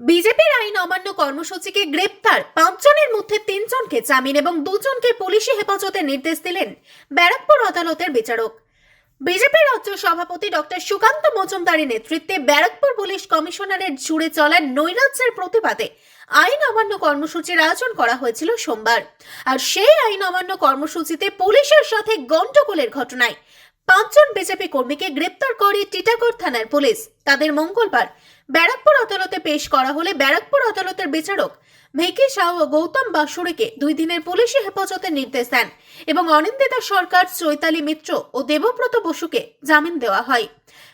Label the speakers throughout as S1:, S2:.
S1: বিজেপির আইন অমান্য কর্মসূচিকে গ্রেপ্তার। পাঁচজনের মধ্যে তিনজনকে জামিন এবং দুজনকে পুলিশি হেফাজতে নির্দেশ দিলেন ব্যারাকপুর আদালতের বিচারক। বিজেপি রাজ্য সভাপতি ডক্টর সুকান্ত মজুমদারের নেতৃত্বে ব্যারাকপুর পুলিশ কমিশনারের জুড়ে চলা নৈরাজ্যের প্রতিবাদে আইন অমান্য কর্মসূচির আয়োজন করা হয়েছিল সোমবার। আর সেই আইন অমান্য কর্মসূচিতে পুলিশের সাথে গন্ডগোলের ঘটনায় পাঁচজন বিজেপি কর্মীকে গ্রেপ্তার করে টিটাগড় থানার পুলিশ। তাদের মঙ্গলবার ব্যারাকপুর আদালতে পেশ করা হলে ব্যারাকপুর আদালতের বিচারক ভেকি শাহ ও গৌতম বাসুরিকে দুই দিনের পুলিশি হেফাজতের নির্দেশ দেন এবং অনিন্দিতা সরকার, চৈতালি মিত্র ও দেবব্রত বসুকে জামিন দেওয়া হয়।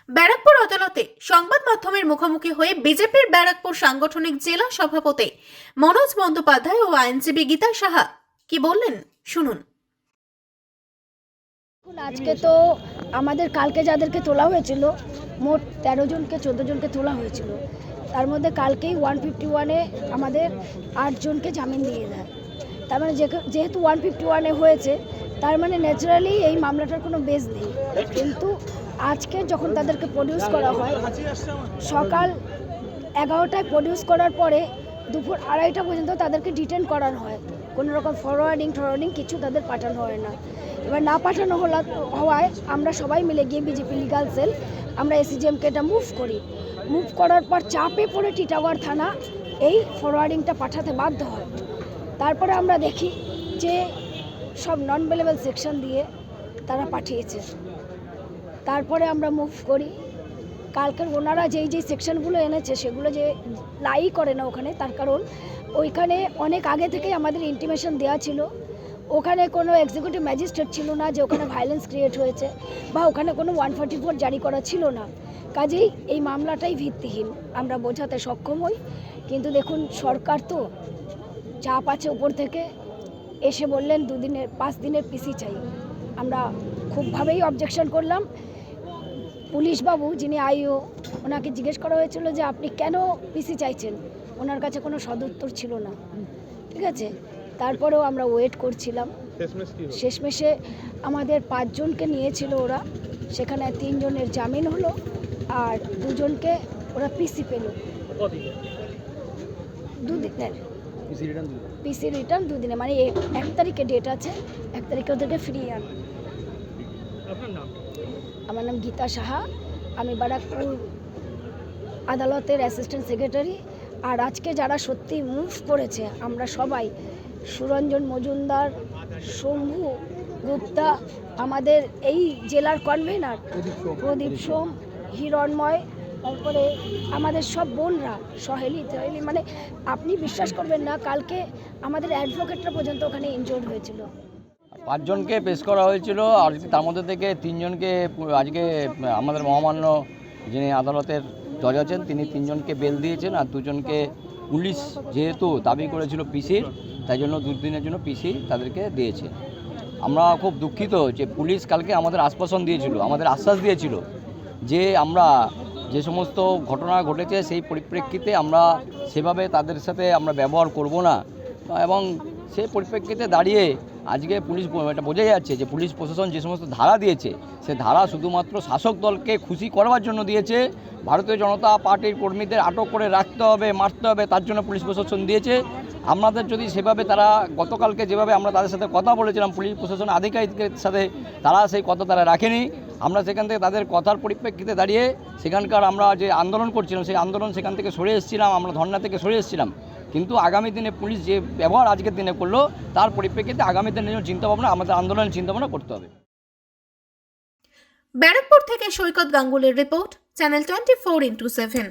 S1: ব্যারাকপুর আদালতে সংবাদ মাধ্যমের মুখোমুখি হয়ে বিজেপির ব্যারাকপুর সাংগঠনিক জেলা সভাপতি মনোজ বন্দ্যোপাধ্যায় ও আইনজীবী গীতা সাহা কি বললেন শুনুন।
S2: আজকে তো আমাদের, কালকে যাদেরকে তোলা হয়েছিল, মোট তেরো জনকে, চোদ্দ জনকে তোলা হয়েছিল। তার মধ্যে কালকেই ওয়ান ফিফটি ওয়ানে আমাদের আটজনকে জামিন দিয়ে দেয়। তার মানে যেহেতু ওয়ান ফিফটি ওয়ানে হয়েছে, তার মানে ন্যাচারালি এই মামলাটার কোনো বেস নেই। কিন্তু আজকে যখন তাদেরকে প্রডিউস করা হয়, সকাল এগারোটায় প্রডিউস করার পরে দুপুর আড়াইটা পর্যন্ত তাদেরকে ডিটেন করানো হয়। কোনো রকম ফরওয়ার্ডিং টরওয়ার্ডিং কিছু তাদের পাঠানো হয় না। এবার না পাঠানো হলা হওয়ায় আমরা সবাই মিলে গিয়ে বিজেপি লিগাল সেল আমরা এসিজিএমকে এটা মুভ করি। মুভ করার পর চাপে পড়ে টিটাগড় থানা এই ফরওয়ার্ডিংটা পাঠাতে বাধ্য হয়। তারপরে আমরা দেখি যে সব নন বেলেবল সেকশন দিয়ে তারা পাঠিয়েছে। তারপরে আমরা মুভ করি। কালকের ওনারা যেই যেই সেকশনগুলো এনেছে সেগুলো যে লাই করে না ওখানে, তার কারণ ওইখানে অনেক আগে থেকেই আমাদের ইন্টিমেশন দেওয়া ছিল। ওখানে কোনো এক্সিকিউটিভ ম্যাজিস্ট্রেট ছিল না যে ওখানে ভায়োলেন্স ক্রিয়েট হয়েছে বা ওখানে কোনো ওয়ান ফোর্টি ফোর জারি করা ছিল না। কাজেই এই মামলাটাই ভিত্তিহীন। আমরা বোঝাতে সক্ষম হই। কিন্তু দেখুন, সরকার তো চাপ আছে উপর থেকে। এসে বললেন দুদিনের পাঁচ দিনের পিসি চাই। আমরা খুবভাবেই অবজেকশন করলাম। পুলিশ বাবু যিনি আইও, ওনাকে জিজ্ঞেস করা হয়েছিল যে, আপনি কেন পিসি চাইছেন? ওনার কাছে কোনো সদুত্তর ছিল না। ঠিক আছে? তারপরেও আমরা ওয়েট করছিলাম। শেষমেশে আমাদের পাঁচজনকে নিয়েছিল ওরা। সেখানে তিনজনের জামিন হলো আর দুজনকে ওরা পিসি পেল। দুদিনের। পিসি রিটার্ন দুদিনে। মানে এক তারিখে ডেট আছে এক তারিখে ওদেরকে ফিরিয়ে আন। আমার নাম গীতা সাহা। আমি বারাকপুর আদালতের অ্যাসিস্ট্যান্ট সেক্রেটারি আর আজকে যারা সত্যি মুভ করেছে আমরা সবাই সুরঞ্জন মজুমদার, শম্ভু গুপ্তা, আমাদের এই জেলার কনভেনার প্রদীপ সোম, হিরণময়, তারপরে আমাদের সব বোনরা, সহেলি, তহেলি মানে আপনি বিশ্বাস করবেন না, কালকে আমাদের অ্যাডভোকেটরা পর্যন্ত ওখানে ইনজোর্ড হয়েছিল।
S3: পাঁচজনকে পেশ করা হয়েছিল, আর তার মধ্যে থেকে তিনজনকে আজকে আমাদের মহামান্য যিনি আদালতের জজ আছেন, তিনি তিনজনকে বেল দিয়েছেন, আর দুজনকে পুলিশ যেহেতু দাবি করেছিল, পিসির তাই জন্য দুদিনের জন্য পিসি তাদেরকে দিয়েছে। আমরা খুব দুঃখিত যে পুলিশ কালকে আমাদের আশ্বাসন দিয়েছিল, আমাদের আশ্বাস দিয়েছিল যে আমরা যে সমস্ত ঘটনা ঘটেছে সেই পরিপ্রেক্ষিতে আমরা সেভাবে তাদের সাথে আমরা ব্যবহার করব না। এবং সেই পরিপ্রেক্ষিতে দাঁড়িয়ে আজকে পুলিশ এটা বোঝা যাচ্ছে যে পুলিশ প্রশাসন যে সমস্ত ধারা দিয়েছে, সে ধারা শুধুমাত্র শাসক দলকে খুশি করবার জন্য দিয়েছে। ভারতীয় জনতা পার্টির কর্মীদের আটক করে রাখতে হবে, মারতে হবে, তার জন্য পুলিশ প্রশাসন দিয়েছে। আমাদের যদি সেভাবে তারা গতকালকে যেভাবে আমরা তাদের সাথে কথা বলেছিলাম, পুলিশ প্রশাসন আধিকারিকের সাথে তারা সেই কথা তারা রাখেনি। আমরা সেখান থেকে তাদের কথার পরিপ্রেক্ষিতে দাঁড়িয়ে সেখানকার আমরা যে আন্দোলন করছিলাম, সেই আন্দোলন সেখান থেকে সরে এসেছিলাম, আমরা ধর্না থেকে সরে এসেছিলাম। কিন্তু আগামী দিনে পুলিশ যে ব্যবহার আজকের দিনে করল, তার পরিপ্রেক্ষিতে আগামী দিনের জন্য চিন্তাভাবনা, আমাদের আন্দোলনের চিন্তাভাবনা করতে হবে।
S1: ব্যারাকপুর থেকে Saikat গাঙ্গুলের report, channel twenty four into seven.